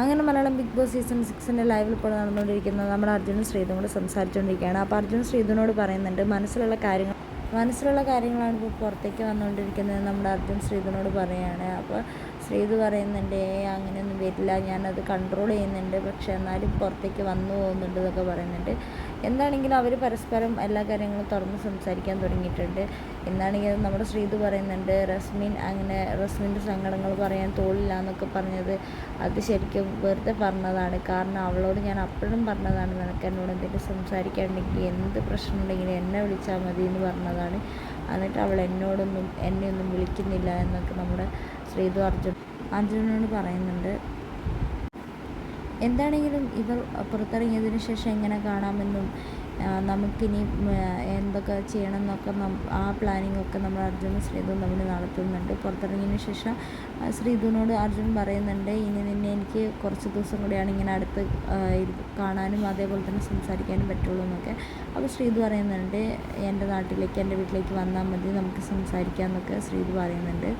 അങ്ങനെ Malayalam big boss season സിക്സിന്റെ ലൈവിൽ ഇപ്പോൾ നടന്നുകൊണ്ടിരിക്കുന്നത് നമ്മുടെ അർജുനും ശ്രീതും കൂടെ സംസാരിച്ചുകൊണ്ടിരിക്കുകയാണ്. അപ്പോൾ അർജുൻ ശ്രീധനോട് പറയുന്നുണ്ട് മനസ്സിലുള്ള കാര്യങ്ങൾ മനസ്സിലുള്ള കാര്യങ്ങളാണ് ഇപ്പോൾ പുറത്തേക്ക് വന്നുകൊണ്ടിരിക്കുന്നത് നമ്മുടെ അർജുൻ ശ്രീധനോട് പറയുകയാണ്. അപ്പോൾ ശ്രീതു പറയുന്നുണ്ട് ഏ അങ്ങനെയൊന്നും വരില്ല. ഞാനത് കൺട്രോൾ ചെയ്യുന്നുണ്ട്. പക്ഷെ എന്നാലും പുറത്തേക്ക് വന്നു പോകുന്നുണ്ട് എന്നൊക്കെ പറയുന്നുണ്ട്. എന്താണെങ്കിലും അവർ പരസ്പരം എല്ലാ കാര്യങ്ങളും തുറന്ന് സംസാരിക്കാൻ തുടങ്ങിയിട്ടുണ്ട്. എന്താണെങ്കിലും നമ്മുടെ ശ്രീത് പറയുന്നുണ്ട് റസ്മിൻ അങ്ങനെ റസ്മിന്റെ സങ്കടങ്ങൾ പറയാൻ തോളില്ല എന്നൊക്കെ പറഞ്ഞത് അത് ശരിക്കും വെറുതെ പറഞ്ഞതാണ്. കാരണം അവളോട് ഞാൻ അപ്പോഴും പറഞ്ഞതാണ് നിനക്ക് എന്നോട് എന്തെങ്കിലും സംസാരിക്കാനുണ്ടെങ്കിൽ എന്ത് പ്രശ്നം ഉണ്ടെങ്കിലും എന്നെ വിളിച്ചാൽ മതി എന്ന് പറഞ്ഞതാണ്. എന്നിട്ട് അവൾ എന്നോടൊന്നും എന്നെ ഒന്നും വിളിക്കുന്നില്ല എന്നൊക്കെ നമ്മുടെ ശ്രീതു അർജുൻ അർജുനോട് പറയുന്നുണ്ട്. എന്താണെങ്കിലും ഇവർ പുറത്തിറങ്ങിയതിനു ശേഷം എങ്ങനെ കാണാമെന്നും നമുക്കിനി എന്തൊക്കെ ചെയ്യണം എന്നൊക്കെ ആ പ്ലാനിങ് ഒക്കെ നമ്മൾ അർജുനും ശ്രീധു തമ്മിൽ നടത്തുന്നുണ്ട്. പുറത്തിറങ്ങിയതിന് ശേഷം ശ്രീധുവിനോട് അർജുൻ പറയുന്നുണ്ട് ഇനി നിന്നെ എനിക്ക് കുറച്ച് ദിവസം കൂടിയാണ് ഇങ്ങനെ അടുത്ത് കാണാനും അതേപോലെ തന്നെ സംസാരിക്കാനും പറ്റുള്ളൂ എന്നൊക്കെ. അപ്പോൾ ശ്രീധു പറയുന്നുണ്ട് എന്റെ നാട്ടിലേക്ക് എന്റെ വീട്ടിലേക്ക് വന്നാൽ മതി നമുക്ക് സംസാരിക്കാം എന്നൊക്കെ ശ്രീധു പറയുന്നുണ്ട്.